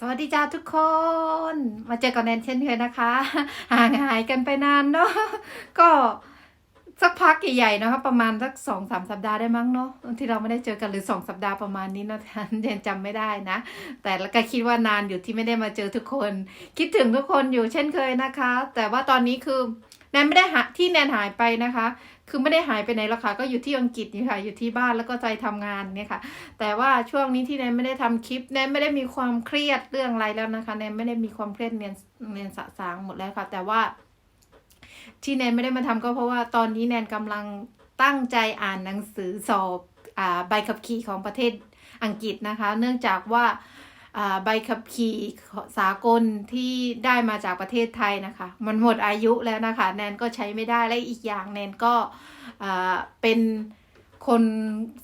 สวัสดีจ้าทุกคน มาเจอกับแนนเช่นเคยนะคะ ห่างหายกันไปนานเนาะก็สักพักใหญ่ๆนะคะประมาณสักสองสามสัปดาห์ได้มั้งเนาะที่เราไม่ได้เจอกันหรือสองสัปดาห์ประมาณนี้เนาะแนนจำไม่ได้นะ แต่ก็คิดว่านานอยู่ที่ไม่ได้มาเจอทุกคน คิดถึงทุกคนอยู่เช่นเคยนะคะ แต่ว่าตอนนี้คือแนนไม่ได้หาที่แนนหายไปนะคะ คือไม่ได้หายไปไหนหรอกค่ะ ก็อยู่ที่อังกฤษนี่ค่ะ อยู่ที่บ้านแล้วก็ใจทำงานเนี่ยค่ะ แต่ว่าช่วงนี้ที่แนนไม่ได้ทำคลิปแนนไม่ได้มีความเครียดเรื่องอะไรแล้วนะคะแนนไม่ได้มีความเครียดเนียนเนียนสะสางหมดแล้วค่ะ แต่ว่า ที่แนนไม่ได้มาทำก็เพราะว่าตอนนี้แนนกำลังตั้งใจอ่านหนังสือสอบอ่าใบขับขี่ของประเทศอังกฤษนะคะ เนื่องจากว่า ใบขับขี่สากลที่ได้มาจากประเทศไทยนะคะ มันหมดอายุแล้วนะคะ แนนก็ใช้ไม่ได้และอีกอย่างแนนก็เป็นคน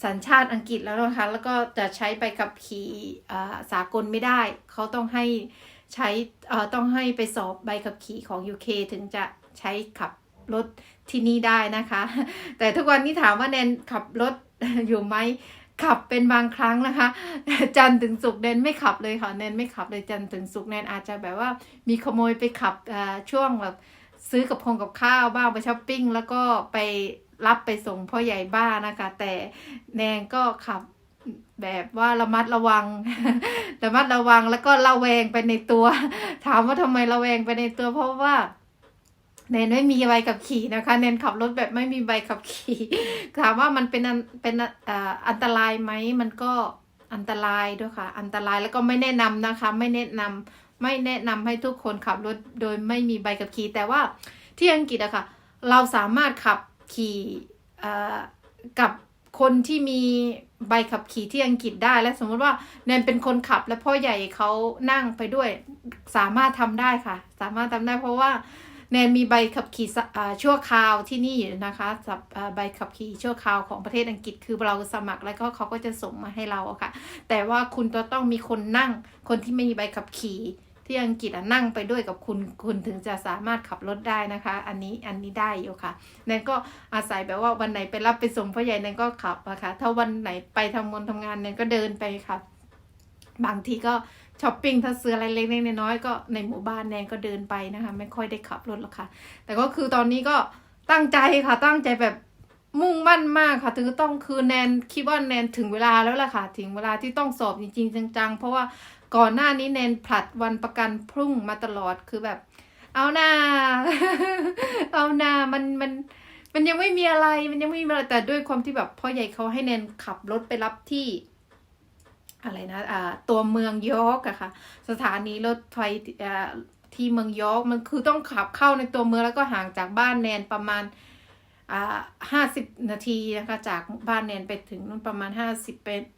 สัญชาติอังกฤษแล้วนะคะแล้วก็จะใช้ใบขับขี่สากลไม่ได้ เขาต้องให้ใช้ต้องให้ไปสอบใบขับขี่ของ UK ถึงจะใช้ขับรถที่นี่ได้นะคะ แต่ทุกวันนี้ถามว่าแนนขับรถอยู่ไหม ขับเป็นบางครั้งนะคะ จันถึงศุกร์แนนไม่ขับเลยค่ะแนนไม่ขับเลยจันถึงศุกร์แนนอาจจะแบบว่ามีขโมยไปขับอ่าช่วงแบบซื้อกับพงกับข้าวบ้างไปช้อปปิ้งแล้วก็ไปรับไปส่งพ่อใหญ่บ้านนะคะ แต่แนนก็ขับแบบว่าระมัดระวัง ระมัดระวังแล้วก็ระแวงไปในตัว ถามว่าทำไมระแวงไปในตัวเพราะว่า แนนไม่มีใบขับขี่นะคะแนนขับรถแบบไม่มีใบขับขี่ถามว่ามันเป็นเป็นอันตรายไหมมันก็อันตรายด้วยค่ะ อันตรายแล้วก็ไม่แนะนำนะคะ ไม่แนะนำไม่แนะนำให้ทุกคนขับรถโดยไม่มีใบขับขี่แต่ว่าที่อังกฤษอะค่ะ เราสามารถขับขี่กับคนที่มีใบขับขี่ที่อังกฤษได้และสมมติว่าแนนเป็นคนขับและพ่อใหญ่เขานั่งไปด้วย สามารถทำได้ค่ะ สามารถทำได้เพราะว่า แนนมีใบขับขี่ชั่วคราวที่นี่อยู่นะคะสับใบขับขี่ชั่วคราวของประเทศอังกฤษคือเราสมัครแล้วก็เขาก็จะส่งมาให้เราอะค่ะ แต่ว่าคุณจะต้องมีคนนั่ง คนที่ไม่มีใบขับขี่ที่อังกฤษนั่งไปด้วยกับคุณคุณถึงจะสามารถขับรถได้นะคะ อันนี้อันนี้ได้อยู่ค่ะแนนก็อาศัยแบบว่าวันไหนไปรับไปส่งพ่อใหญ่แนนก็ขับอะค่ะถ้าวันไหนไปทำงานทำงานแนนก็เดินไปค่ะบางทีก็ ช้อปปิ้งถ้าซื้ออะไรเล็กๆน้อยๆก็ในหมู่บ้านแนนก็เดินไปนะคะ ไม่ค่อยได้ขับรถหรอกค่ะ แต่ก็คือตอนนี้ก็ตั้งใจค่ะ ตั้งใจแบบมุ่งมั่นมากค่ะถึงต้องคือแนนคิดว่าแนนถึงเวลาแล้วล่ะค่ะ ถึงเวลาที่ต้องสอบจริง ๆ จังๆ เพราะว่าก่อนหน้านี้แนนผลัดวันประกันพรุ่งมาตลอดคือแบบ เอาหน้าเอาหน้ามันมันมันยังไม่มีอะไรมันยังไม่มีอะไรแต่ด้วยความที่แบบพ่อใหญ่เขาให้แนนขับรถไปรับที่ อะไรนะตัวเมืองยอร์กอะค่ะ สถานีรถไฟที่เมืองยอร์กมันคือต้องขับเข้าในตัวเมืองแล้วก็ห่างจากบ้านแนนประมาณห้าสิบนาทีนะคะจากบ้านแนนไปถึงนู่นประมาณห้าสิบ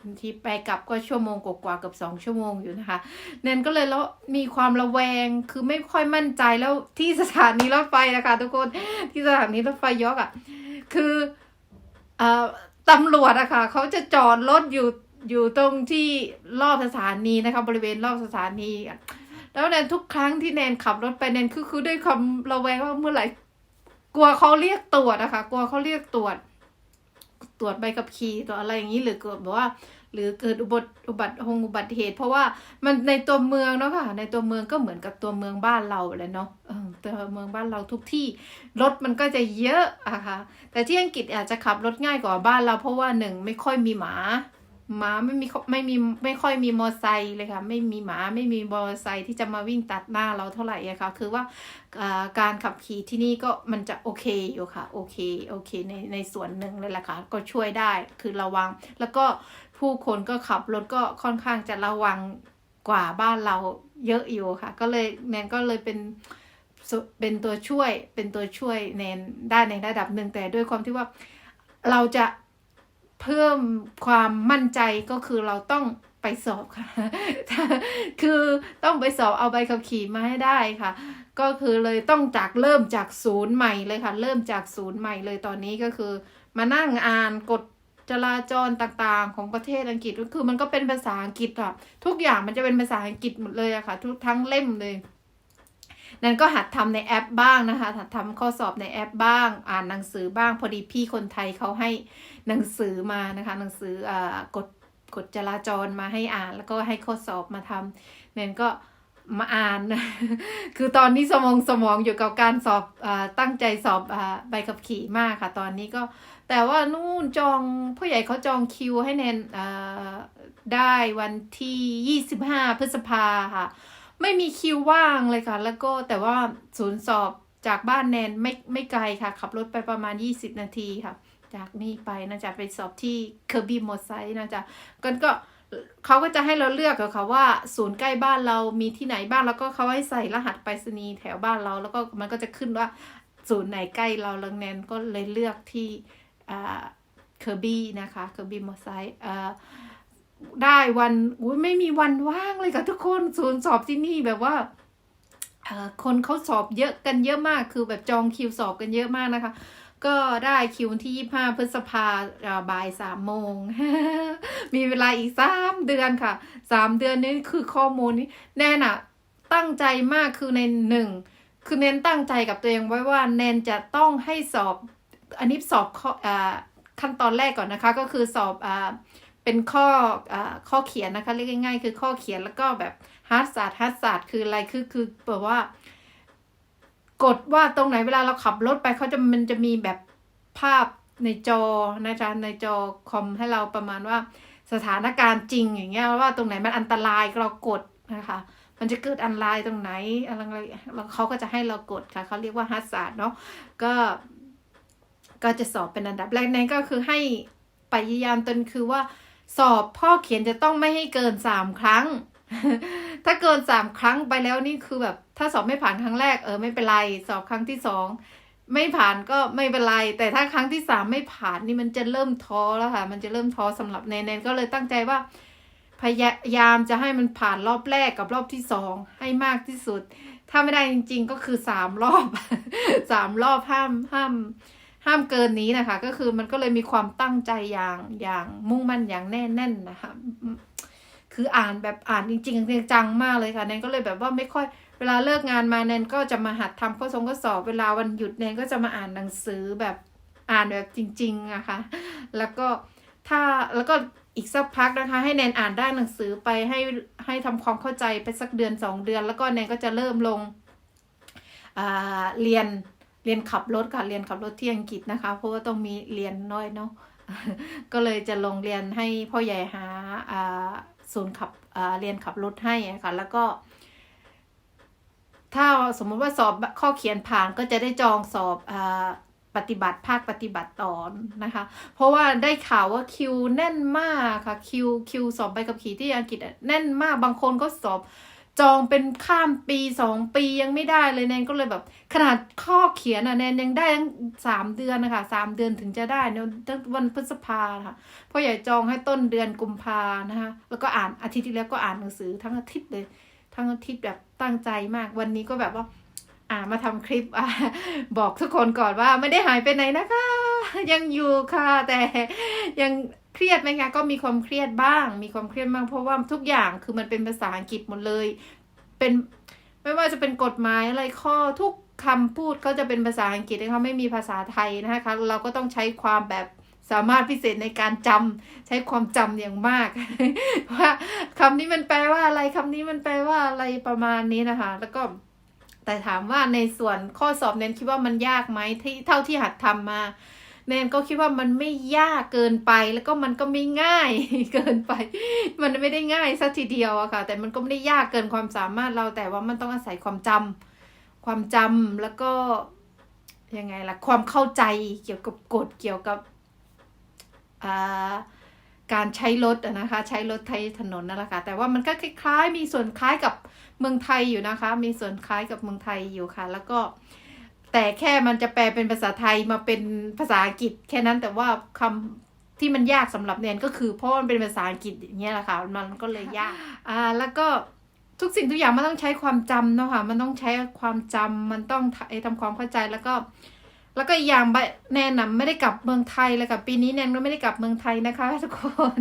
นาทีไปกลับก็ชั่วโมงกว่าๆเกือบสองชั่วโมงอยู่นะคะแนนก็เลยแล้วมีความระแวงคือไม่ค่อยมั่นใจแล้วที่สถานีรถไฟนะคะทุกคนที่สถานีรถไฟยอกอะคือเอ่อตำรวจอะค่ะเขาจะจอดรถอยู่ อยู่ตรงที่รอบสถานีนะคะ บริเวณรอบสถานี แล้วแนนทุกครั้งที่แนนขับรถไปแนนคือคือด้วยความระแวงว่าเมื่อไหร่กลัวเขาเรียกตรวจอะคะ กลัวเขาเรียกตรวจ ตรวจใบขับขี่ตัวจอะไรอย่างนี้หรือเกิดแบบว่า หรือเกิดอุบัติอุบัติหงอุบัติเหตุ เพราะว่ามันในตัวเมืองเนาะค่ะในตัวเมืองก็เหมือนกับตัวเมืองบ้านเราเลยเนาะตัวเมืองบ้านเราทุกที่รถมันก็จะเยอะอะค่ะแต่ที่อังกฤษอาจจะขับรถง่ายกว่าบ้านเรา เพราะว่าหนึ่งไม่ค่อยมีหมา หมาไม่มีไม่มีไม่ค่อยมีมอไซค์เลยค่ะ ไม่มีหมาไม่มีมอไซค์ที่จะมาวิ่งตัดหน้าเราเท่าไหร่อะค่ะ คือว่าการขับขี่ที่นี่ก็มันจะโอเคอยู่ค่ะ โอเคโอเคในในส่วนหนึ่งเลยแหละค่ะ ก็ช่วยได้คือระวัง แล้วก็ผู้คนก็ขับรถก็ค่อนข้างจะระวังกว่าบ้านเราเยอะอยู่ค่ะ ก็เลยแนนก็เลยเป็นเป็นตัวช่วยเป็นตัวช่วยแนนได้ในระดับหนึ่งแต่ด้วยความที่ว่าเราจะ เพิ่มความมั่นใจก็คือเราต้องไปสอบค่ะ คือต้องไปสอบเอาใบขับขี่มาให้ได้ค่ะ ก็คือเลยต้องจากเริ่มจากศูนย์ใหม่เลยค่ะ เริ่มจากศูนย์ใหม่เลยตอนนี้ก็คือ มานั่งอ่านกฎจราจรต่างๆ ของประเทศอังกฤษก็คือมันก็เป็นภาษาอังกฤษอะทุกอย่างมันจะเป็นภาษาอังกฤษหมดเลยอะค่ะ ทุกทั้งเล่มเลย นั่นก็หัดทำในแอปบ้างนะคะหัดทำข้อสอบในแอปบ้าง อ่านหนังสือบ้าง พอดีพี่คนไทยเขาให้หนังสือมานะคะ หนังสืออ่ากฎกฎจราจรมาให้อ่าน แล้วก็ให้ข้อสอบมาทำแนนก็มาอ่าน คือตอนนี้สมองสมองอยู่กับการสอบอาตั้งใจสอบอาใบขับขี่มากค่ะ ตอนนี้ก็ แต่ว่านู่นจองผู้ใหญ่เขาจองคิวให้แนนอ่าได้วันที่ 25 พฤษภาค่ะ ไม่มีคิวว่างเลยค่ะ แล้วก็แต่ว่าศูนย์สอบจากบ้านแนนไม่ไม่ไกลค่ะ ขับรถไปประมาณ 20 นาทีค่ะ จากนี่ไปนะจ๊ะไปสอบที่เคอร์บี้มอไซค์นะจ๊ะก็ก็เขาก็จะให้เราเลือกอะค่ะว่า ศูนย์ใกล้บ้านเรามีที่ไหนบ้างแล้วก็เขาให้ใส่รหัสไปรษณีย์แถวบ้านเรา แล้วก็มันก็จะขึ้นว่าศูนย์ไหนใกล้เราแล้วแนนก็เลยเลือกที่อ่าเคอร์บี้นะคะเคอร์บี้มอไซค์อ่า ได้วันอุ้ยไม่มีวันว่างเลยค่ะทุกคนศูนย์สอบที่นี่แบบว่าคนเขาสอบเยอะกันเยอะมากคือแบบจองคิวสอบกันเยอะมากนะคะ ก็ได้คิวันที่ 25 พฤษภาอ่าบ่ายสามโมง มีเวลาอีกสามเดือนค่ะสามเดือนนี้คือข้อมูลนี้แน่น่ะ ตั้งใจมากคือในหนึ่งคือเน้นตั้งใจกับตัวเองไว้ว่าแนนจะต้องให้สอบ อันนี้สอบข้ออ่าขั้นตอนแรกก่อนนะคะ ก็คือสอบอ่า เป็นข้ออข้อเขียนนะคะเรียกง่ายๆ คือข้อเขียนแล้วก็แบบฮาร์ดศาสตร์ฮาร์ดศาสตร์คืออะไรคือคือแบบว่ากดว่าตรงไหนเวลาเราขับรถไปเขาจะมันจะมีแบบภาพในจอนะจ๊ะในจอคอมให้เราประมาณว่าสถานการณ์จริงอย่างเงี้ยว่าตรงไหนมันอันตรายเรากดนะคะ มันจะเกิดอันตรายตรงไหนอะไรแล้วเขาก็จะให้เรากดค่ะเขาเรียกว่าฮาร์ดศาสตร์เนาะก็ ก็จะสอบเป็นอันดับแรกนั่นก็คือให้พยายามตนคือว่า สอบพ่อเขียนจะต้องไม่ให้เกินสามครั้ง ถ้าเกินสามครั้งไปแล้วนี่คือแบบ ถ้าสอบไม่ผ่านครั้งแรกเออไม่เป็นไร สอบครั้งที่สองไม่ผ่านก็ไม่เป็นไร แต่ถ้าครั้งที่สามไม่ผ่านนี่มันจะเริ่มท้อแล้วค่ะ มันจะเริ่มท้อสำหรับแนนแนนก็เลยตั้งใจว่า พยายามจะให้มันผ่านรอบแรกกับรอบที่สองให้มากที่สุด ถ้าไม่ได้จริง ๆ ก็คือสามรอบสามรอบห้ามห้าม ห้ามเกินนี้นะคะ ก็คือมันก็เลยมีความตั้งใจอย่างอย่างมุ่งมั่นอย่างแน่แน่นนะคะ คืออ่านแบบอ่านจริงๆจังมากเลยค่ะแนนก็เลยแบบว่าไม่ค่อยเวลาเลิกงานมาแนนก็จะมาหัดทำข้อสงข้อสอบเวลาวันหยุดแนนก็จะมาอ่านหนังสือแบบอ่านแบบจริงๆอะค่ะแล้วก็ถ้าแล้วก็อีกสักพักนะคะ ให้แนนอ่านได้หนังสือไปให้ให้ทำความเข้าใจไปสักเดือนสองเดือน แล้วก็แนนก็จะเริ่มลงอ่าเรียน เรียนขับรถค่ะเรียนขับรถที่อังกฤษนะคะ เพราะว่าต้องมีเรียนน้อยเนาะก็เลยจะลงเรียนให้พ่อใหญ่หาศูนย์ขับเรียนขับรถให้ค่ะ แล้วก็ ถ้าสมมุติว่าสอบข้อเขียนผ่านก็จะได้จองสอบอปฏิบัติภาคปฏิบัติต่อนะคะ เพราะว่าได้ข่าวว่าคิวแน่นมากค่ะคิวคิวสอบใบขับขี่ที่อังกฤษแน่นมากบางคนก็สอบ จองเป็นข้ามปีสองปียังไม่ได้เลยแนนก็เลยแบบ ขนาดข้อเขียนอะแนนยังได้ตั้งสามเดือนนะคะสามเดือนถึงจะได้เนตั้งวันพฤษภาค่ะเพราะใหญ่จองให้ต้นเดือนกุมภานะคะแล้วก็อ่านอาทิตย์ที่แล้วก็อ่านหนังสือทั้งอาทิตย์เลย ทั้งอาทิตย์แบบตั้งใจมาก วันนี้ก็แบบว่าอ่ามาทำคลิปอบอกทุกคนก่อนว่าไม่ได้หายไปไหนนะคะ ยังอยู่ค่ะแต่ยัง เครียดไหมคะก็มีความเครียดบ้าง มีความเครียดบ้างเพราะว่าทุกอย่างคือมันเป็นภาษาอังกฤษหมดเลย เป็นไม่ว่าจะเป็นกฎหมายอะไรข้อทุกคำพูดก็จะเป็นภาษาอังกฤษนะคะไม่มีภาษาไทยนะคะเราก็ต้องใช้ความแบบสามารถพิเศษในการจำใช้ความจำอย่างมาก ว่าคำนี้มันแปลว่าอะไรคำนี้มันแปลว่าอะไรประมาณนี้นะคะ แล้วก็แต่ถามว่าในส่วนข้อสอบเน้นคิดว่ามันยากไหมที่เท่าที่หัดทำมา เนนก็คิดว่ามันไม่ยากเกินไปแล้วก็มันก็ไม่ง่ายเกินไป มันไม่ได้ง่ายสักทีเดียวอะค่ะ แต่มันก็ไม่ได้ยากเกินความสามารถเราแต่ว่ามันต้องอาศัยความจำความจำแล้วก็ยังไงล่ะความเข้าใจเกี่ยวกับกฎเกี่ยวกับการใช้รถนะคะ ใช้รถไทยถนนนั่นแหละค่ะแต่ว่ามันก็คล้ายๆ มีส่วนคล้ายกับเมืองไทยอยู่นะคะ มีส่วนคล้ายกับเมืองไทยอยู่ค่ะ แล้วก็ แต่แค่มันจะแปลเป็นภาษาไทยมาเป็นภาษาอังกฤษ แค่นั้นแต่ว่าคำที่มันยากสำหรับเนนก็คือเพราะมันเป็นภาษาอังกฤษอย่างเงี้ยแหละค่ะมันก็เลยยากอ่าแล้วก็ทุกสิ่งทุกอย่างมันต้องใช้ความจำเนาะค่ะมันต้องใช้ความจำมันต้องทำความเข้าใจแล้วก็ แล้วก็อีกอย่างใบแนนน่ะไม่ได้กลับเมืองไทยเลยค่ะปีนี้แนนก็ไม่ได้กลับเมืองไทยนะคะทุกคน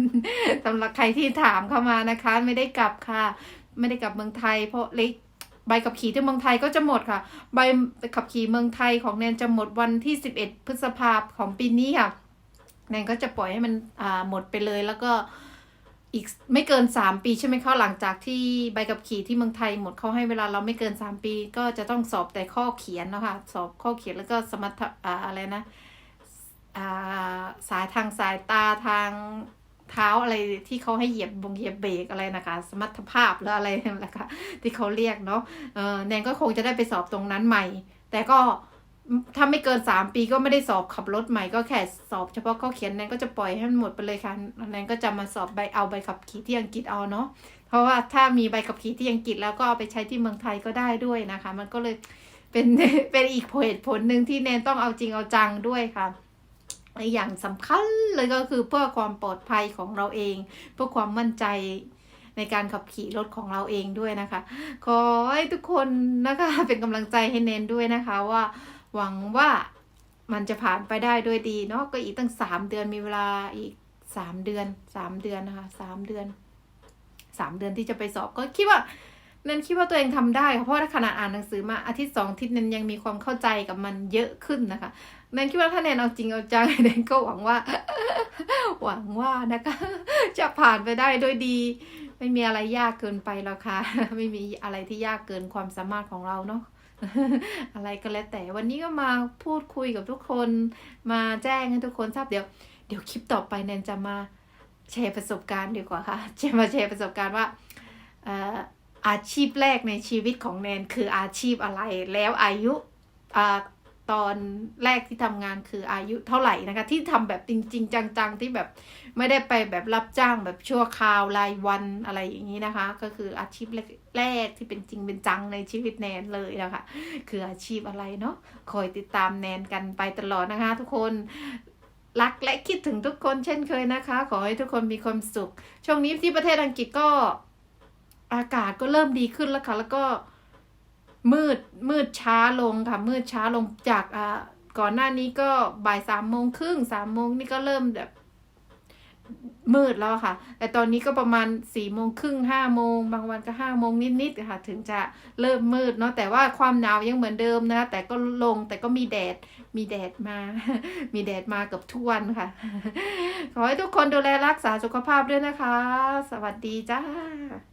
สำหรับใครที่ถามเข้ามานะคะ ไม่ได้กลับค่ะ ไม่ได้กลับเมืองไทย เพราะเล็ก ใบขับขี่ที่เมืองไทยก็จะหมดค่ะ ใบขับขี่เมืองไทยของแนนจะหมดวันที่ 11 พฤษภาคมของปีนี้ค่ะ แนนก็จะปล่อยให้มันอ่าหมดไปเลยแล้วก็อีกไม่เกินสามปีใช่ไหมคะหลังจากที่ใบขับขี่ที่เมืองไทยหมดเขาให้เวลาเราไม่เกินสามปี ก็จะต้องสอบแต่ข้อเขียนนะคะสอบข้อเขียนแล้วก็สมรรถอ่าอะไรนะอ่าสายทางสายตาทาง เท้าอะไรที่เขาให้เหยียบบงเหยียบเบรกอะไรนะคะ สมรรถภาพหรืออะไรนะค่ะที่เขาเรียกเนาะเออแนนก็คงจะได้ไปสอบตรงนั้นใหม่ แต่ก็ถ้าไม่เกินสามปีก็ไม่ได้สอบขับรถใหม่ก็แค่สอบเฉพาะข้อเขียนแนนก็จะปล่อยให้มันหมดไปเลยค่ะแนนก็จะมาสอบใบเอาใบขับขี่ที่อังกฤษเอาเนาะเพราะว่าถ้ามีใบขับขี่ที่อังกฤษแล้วก็เอาไปใช้ที่เมืองไทยก็ได้ด้วยนะคะ มันก็เลยเป็นเป็นอีกเหตุผลหนึ่งที่แนนต้องเอาจริงเอาจังด้วยค่ะและ อย่างสำคัญเลยก็คือเพื่อความปลอดภัยของเราเอง เพื่อความมั่นใจในการขับขี่รถของเราเองด้วยนะคะ ขอให้ทุกคนนะคะเป็นกำลังใจให้เน้นด้วยนะคะว่า หวังว่ามันจะผ่านไปได้ด้วยดีเนาะก็อีกตั้งสามเดือนมีเวลาอีกสามเดือนสามเดือนนะคะสามเดือนสามเดือนที่จะไปสอบก็คิดว่า เนนคิดว่าตัวเองทำได้ค่ะเพราะว่าขณะอ่านหนังสือมาอาทิตย์สองอาทิตย์เนนยังมีความเข้าใจกับมันเยอะขึ้นนะคะเนนคิดว่าถ้าเนนเอาจริงเอาจังเนนก็หวังว่า หวังว่านะคะ จะผ่านไปได้ด้วยดี ไม่มีอะไรยากเกินไปแล้วค่ะ ไม่มีอะไรที่ยากเกินความสามารถของเราเนาะอะไรก็แล้วแต่วันนี้ก็มาพูดคุยกับทุกคนมาแจ้งให้ทุกคนทราบเดี๋ยว เดี๋ยวคลิปต่อไปแนนจะมาแชร์ประสบการณ์ดีกว่าค่ะจะมาแชร์ประสบการณ์ว่าเอาชีพแรกในชีวิตของแนนคืออาชีพอะไร แล้วอายุอ่าตอนแรกที่ทำงานคืออายุเท่าไหร่นะคะ ที่ทำแบบจริง ๆ จัง ๆ ที่แบบไม่ได้ไปแบบรับจ้างแบบชั่วคราวรายวันอะไรอย่างนี้นะคะ ก็คืออาชีพแรกที่เป็นจริงเป็นจังในชีวิตแนนเลยนะคะ คืออาชีพอะไรเนาะคอยติดตามแนนกันไปตลอดนะคะ ทุกคนรักและคิดถึงทุกคนเช่นเคยนะคะ ขอให้ทุกคนมีความสุข ช่วงนี้ที่ประเทศอังกฤษก็ อากาศก็เริ่มดีขึ้นแล้วค่ะ แล้วก็มืดมืดช้าลงค่ะ มืดช้าลงจากอ่าก่อนหน้านี้ก็บ่ายสามโมงครึ่งสามโมงนี่ก็เริ่มแบบมืดแล้วค่ะ แต่ตอนนี้ก็ประมาณสี่โมงครึ่งห้าโมงบางวันก็ห้าโมงนิดๆค่ะ ถึงจะเริ่มมืดเนาะแต่ว่าความหนาวยังเหมือนเดิมนะ แต่ก็ลงแต่ก็มีแดดมีแดดมา มีแดดมากับทุกวันค่ะ ขอให้ทุกคนดูแลรักษาสุขภาพด้วยนะคะ สวัสดีจ้า